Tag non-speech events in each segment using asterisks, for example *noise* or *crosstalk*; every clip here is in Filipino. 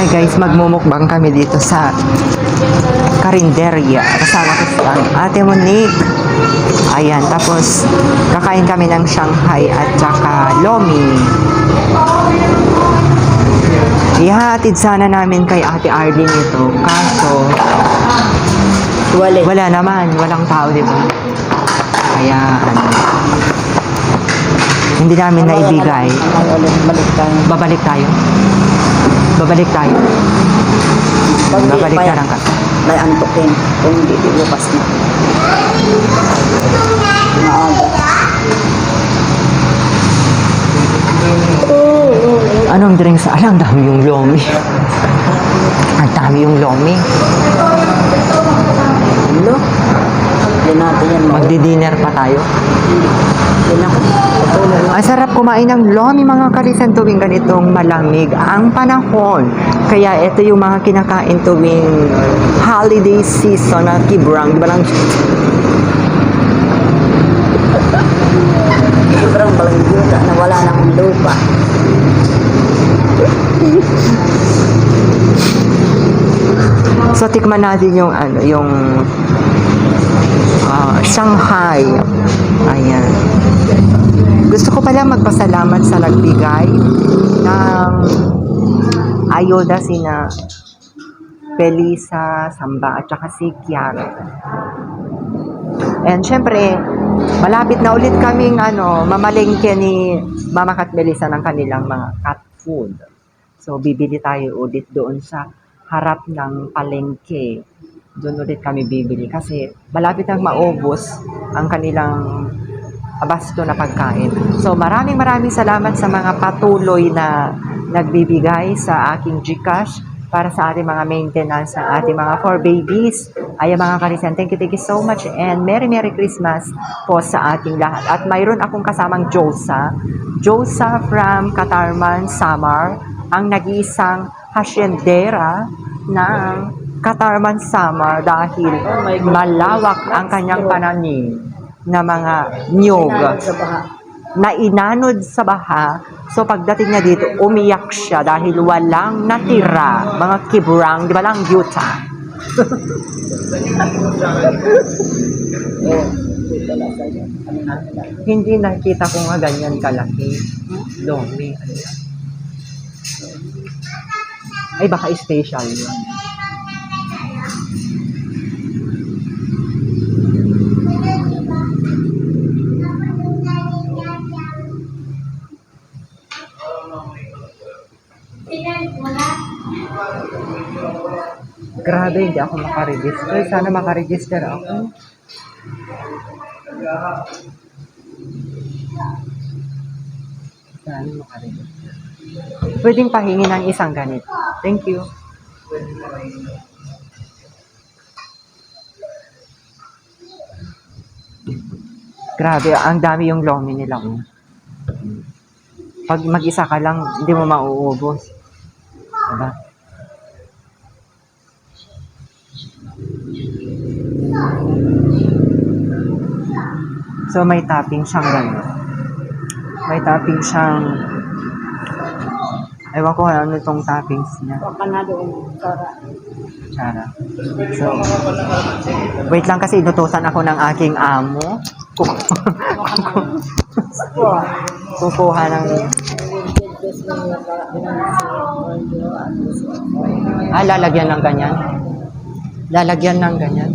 Hi guys, magmumukbang kami dito sa Karinderya. Kasama ko ang Ate Monique. Ayan, tapos kakain kami ng Shanghai at saka Lomi. Ihahatid sana namin kay Ate Arlene ito. Kaso, Wali. wala naman. Walang tao, di ba? Kaya, ano, hindi namin naibigay. Babalik tayo. Babalik tayo. Babalik na lang ka. May antukin. Kung hindi, di bukas na. Maaga. Anong drinks? Alam, dami yung lomi. Ang dami yung lomi. Ano? Hindi natin yan mag... Magdi-dinner pa tayo. Ang sarap kumain ng lomi mga karisan tuwing ganitong malamig ang panahon. Kaya ito yung mga kinakain tuwing holiday season na kibrang. Di ba lang? Sobrang balangguta na wala nang lupa. So tikman natin yung ano, yung ah, Shanghai. Ayan. Gusto ko pala magpasalamat sa nagbigay ng ayuda sina Felisa, Samba at saka si Kiara. And syempre, malapit na ulit kaming ano, mamalengke ni Mama Kat Melissa ng kanilang mga cat food. So, bibili tayo ulit doon sa harap ng palengke. Doon ulit kami bibili kasi malapit nang maubos ang kanilang abasto na pagkain. So, maraming maraming salamat sa mga patuloy na nagbibigay sa aking Gcash para sa ating mga maintenance sa ating mga four babies. Ay mga karisan, thank you, thank you so much and Merry Merry Christmas po sa ating lahat. At mayroon akong kasamang Josa. Josa from Katarman, Samar, ang nag-iisang hasyendera ng Katarman, Samar dahil malawak ang kanyang pananim na mga baha. na inanod sa baha. So pagdating niya dito, umiyak siya dahil walang natira. Mga kibrang, di ba lang yuta? *laughs* Hindi nakita ko nga ganyan kalaki. Lomi. Ay, baka special yun. Grabe, hindi ako makaregister. Sana makaregister ako. Sana makaregister. Pwedeng pahingi ng isang ganito. Thank you. Grabe, ang dami yung lomi nila. oh. Pag mag-isa ka lang, hindi mo mauubos. Diba? So, may topping siyang gano'n. May topping siyang... Ewan ko ano itong toppings niya. Baka na doon. Sara. Tsara. So, wait lang kasi inutusan ako ng aking amo. Kukuha ng... Ah, lalagyan ng ganyan? Lalagyan ng ganyan?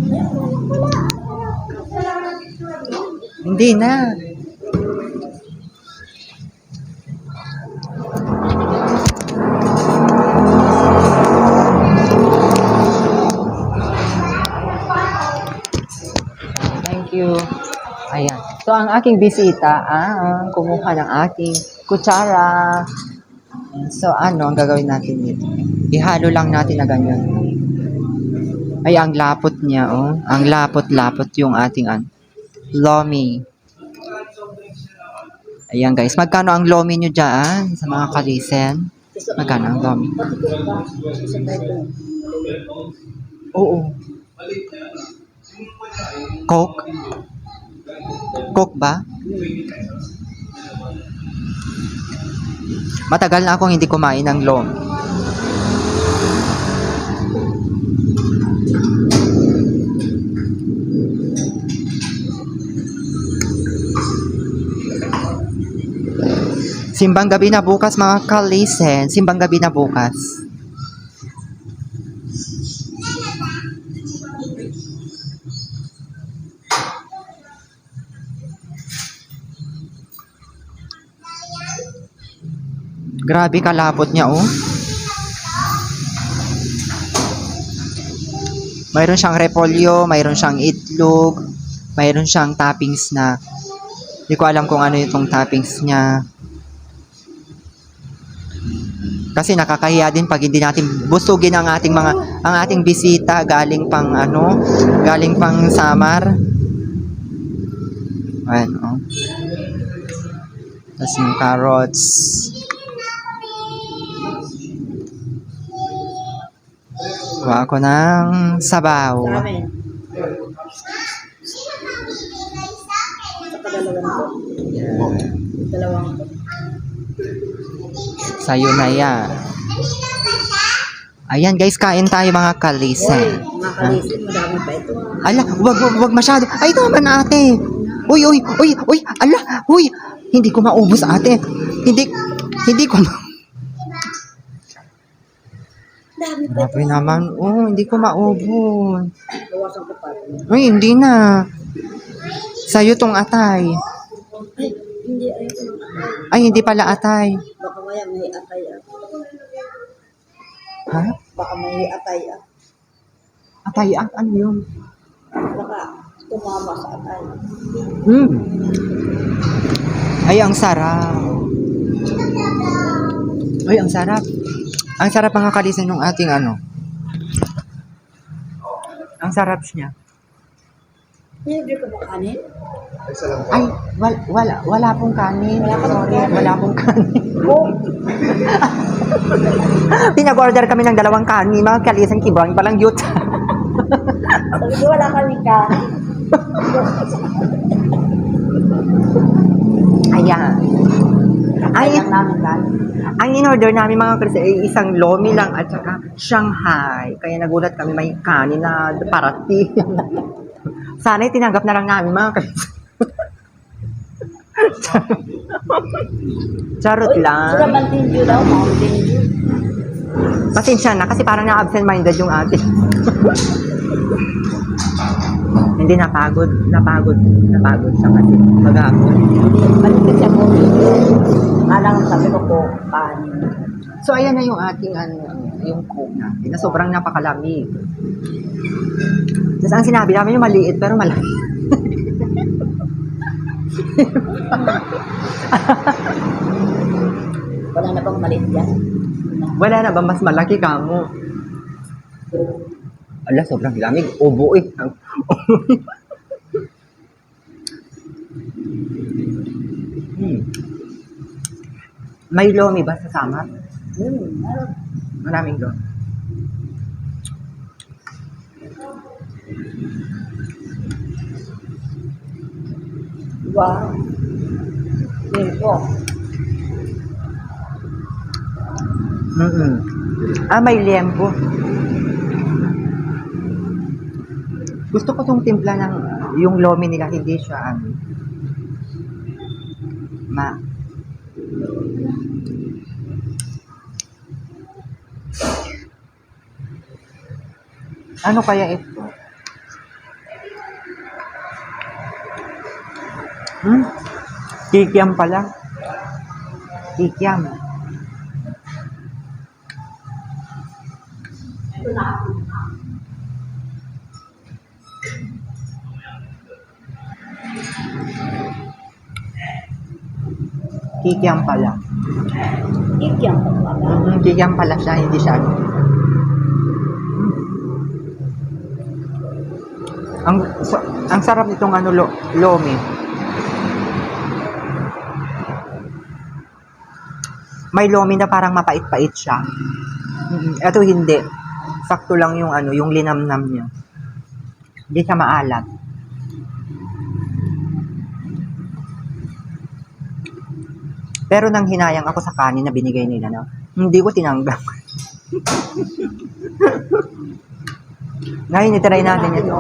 Hindi na. You. Ayan. So, ang aking bisita ang kumuha ng aking kutsara. So, ano ang gagawin natin dito? Ihalo lang natin na ganyan. Ay, ang lapot niya, oh. Ang lapot-lapot yung ating an lomi. Ayan, guys. Magkano ang lomi nyo dyan sa mga kalisen? Magkano ang lomi? Oo. Coke? Coke ba? Matagal na akong hindi kumain ng lom. Simbang gabi na bukas mga kalisen. Simbang gabi na bukas. Grabe kalapot niya oh. Mayroon siyang repolyo, mayroon siyang itlog, mayroon siyang toppings na hindi ko alam kung ano itong toppings niya. Kasi nakakahiya din pag hindi natin busugin ang ating mga ang ating bisita galing pang ano, galing pang Samar. Ayan, oh. Tapos yung carrots. Kuha ako ng sabaw. Ko. Dalawang ko. Sa'yo na yan. Ayan guys, kain tayo mga kalisen. mga kalisin, madami pa ito. Ala, wag, wag, wag masyado. Ay, naman ate. Uy, uy, uy, uy, ala, uy. Hindi ko maubos ate. Hindi, hindi ko ma... Dami pa ito. Grabe naman. Oh, hindi ko maubos. Uy, hindi na. Sa'yo tong atay. Ay, hindi pala atay. Baka may atay ah. Ha? Baka may atay ah. Atay, ah, ano yun? Baka tumama sa atay. Hmm. Ay, ang sarap. Ay, ang sarap. Ang sarap mga kalisan ng ating ano. Ang sarap niya. Hindi ka ba kanin? Ay, wala, wala, wala pong kanin. Wala Sorry, kanin. wala pong kanin. Oo. *laughs* Pinag-order kami ng dalawang kanin. Mga kalisan, kibrang palang yut. Sabi ko wala kami kanin. *laughs* Ayan. Ay, Ay, namin kanin. ang in-order namin mga kalisan ay isang lomi lang at saka Shanghai. Kaya nagulat kami may kanin na parating. *laughs* Sana'y tinanggap na lang namin mga kalisan. *laughs* Charot lang. Mountain Dew daw, Mountain Dew. Pasensya na kasi parang na-absent-minded yung ate. *laughs* Hindi napagod, napagod, napagod siya kasi balik ka siya Dew. Alang sabi ko po, kanin. So ayan na yung ating ano, yung coke natin na sobrang napakalamig. Tapos ang sinabi namin yung maliit pero malaki. *laughs* Wala na bang malit yan? Wala na ba mas malaki ka mo? Ala, sobrang lamig. Ubo eh. *laughs* Hmm. May lomi ba sa samar? Hmm. Maraming lomi. Wow. Po. Mm-mm. Ah, may liempo. Gusto ko tong timpla ng yung lomi nila, hindi siya ano. Ma. Ano kaya ito? Hmm? Kikiam pala. Kikiam. Kikiam pala. Ikyang po pala. Mm, kikiam pala siya, hindi siya. ano. Ang sa- ang sarap nitong ano lo, lomi. May lomi na parang mapait-pait siya. Mm, Ito hindi. Sakto lang yung ano, yung linamnam niya. Hindi siya maalat. Pero nang hinayang ako sa kanin na binigay nila, no, hindi ko tinanggap. *laughs* Ngayon, itry natin ito.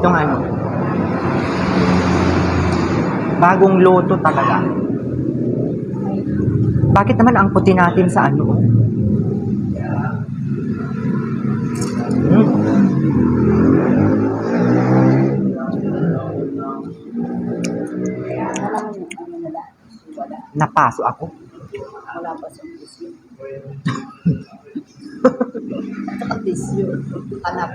Itong ano. Bagong loto talaga. Bakit naman ang puti natin sa ano? Hmm. Alam mo, ano nila, wala. Napaso ako. Wala pa sa bisyo. Saka bisyo. Hanap.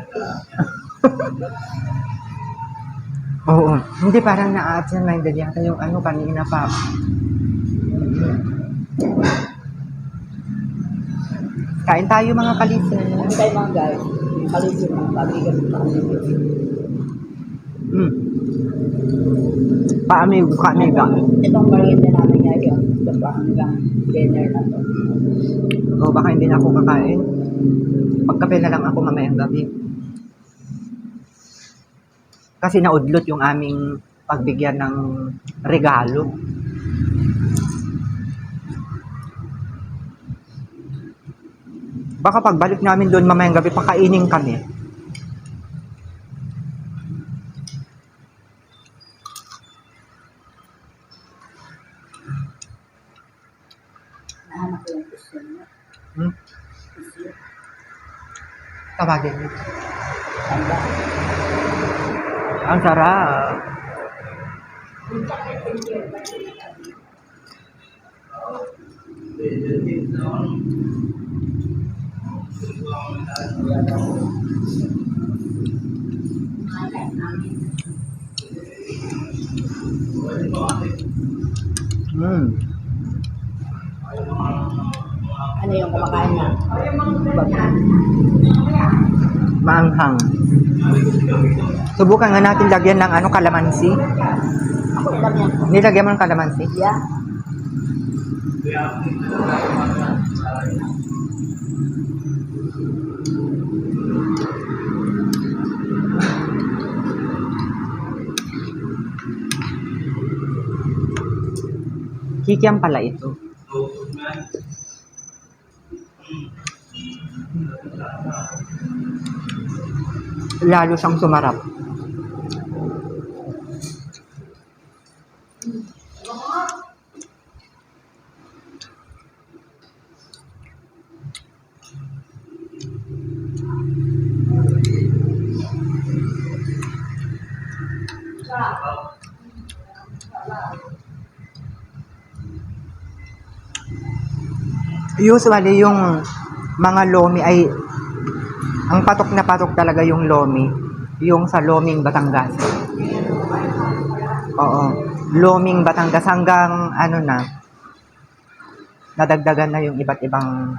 Oo. Hindi parang na-absent minded yata yung ano kanina pa. Kain tayo mga kalisen. Ano kayo mga guys? Kalisyo mo, pabigan mo pa Mm. Paamigo, kaamiga. Itong merienda namin ngayon, ito pa hanggang dinner na to. O baka hindi na ako kakain. Pagkape na lang ako mamayang gabi. Kasi naudlot yung aming pagbigyan ng regalo. Baka pagbalik namin doon mamayang gabi, pakainin kami. Nahanap ko yung bisyo niya. Hmm? Bisyo. Tanda. Ang sarap. Mm. Ano yung kumakain na? Maanghang. Subukan nga natin lagyan ng ano, kalamansi. Ako alam yan. Nilagyan mo ng kalamansi. Yeah. Kikiam pala ito. Lalo siyang sumarap. Usually yung mga lomi ay ang patok na patok talaga yung lomi. Yung sa Loming Batangas. Oo. Loming Batangas hanggang ano na nadagdagan na yung iba't ibang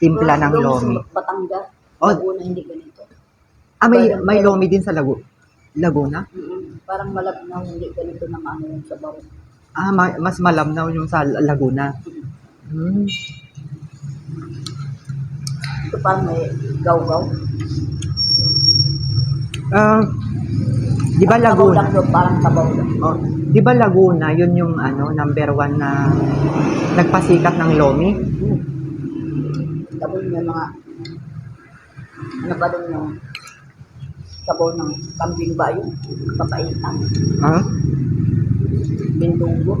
timpla ng lomi. sa Batangas. Oh. Laguna, hindi ganito. Ah, may, may lomi din sa Lagu Laguna? Mm-mm. Parang malabnaw, hindi ganito ng ano yung sabaw. Ah, ma- mas malamnaw yung sa Laguna. Hmm. Ito parang may gaw-gaw. Ah, di ba Laguna? lang yun, parang sabaw lang. Oh, di ba Laguna, yun yung ano, number one na nagpasikat ng lomi? Tapos yung mga ano ba doon yung sabaw ng kambing ba yun? Papaitan. Ha? Bindunggo.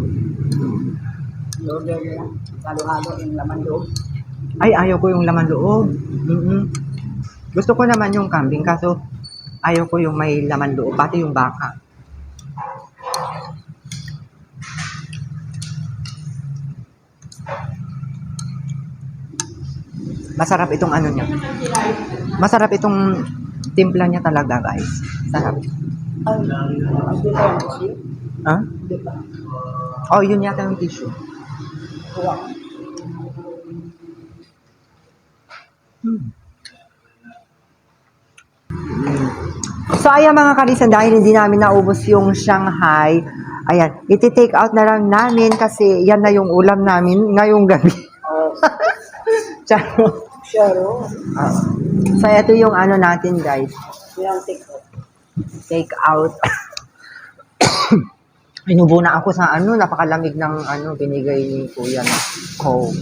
Order nila. Halo-halo yung laman loob. Ay, ayaw ko yung laman loob. mm Gusto ko naman yung kambing, kaso ayaw ko yung may laman loob, pati yung baka. Masarap itong ano niya. Masarap itong timpla niya talaga, guys. Sarap. Ha? Ba? Oh, yun yata yung tissue. Kuha. Hmm. So, ayan mga karisan, dahil hindi namin naubos yung Shanghai, ayan, iti-take out na lang namin kasi yan na yung ulam namin ngayong gabi. Oh, *laughs* Charo. sure. Ah. so, ito yung ano natin, guys. Yung tikot. Take out. *coughs* Inubo na ako sa ano, napakalamig ng ano, binigay ni Kuya na Coke.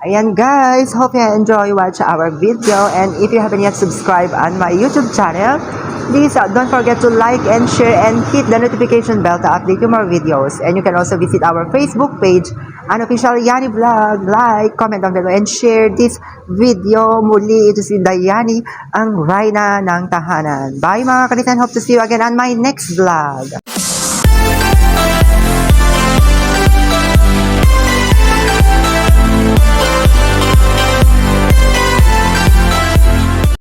Ayan guys, hope you enjoy watch our video and if you haven't yet subscribed on my YouTube channel, please uh, don't forget to like and share and hit the notification bell to update you more videos. And you can also visit our Facebook page, unofficial Yani Vlog. Like, comment down below and share this video. Muli, ito si Dayani, ang Rhina ng Tahanan. Bye mga kalitan, hope to see you again on my next vlog.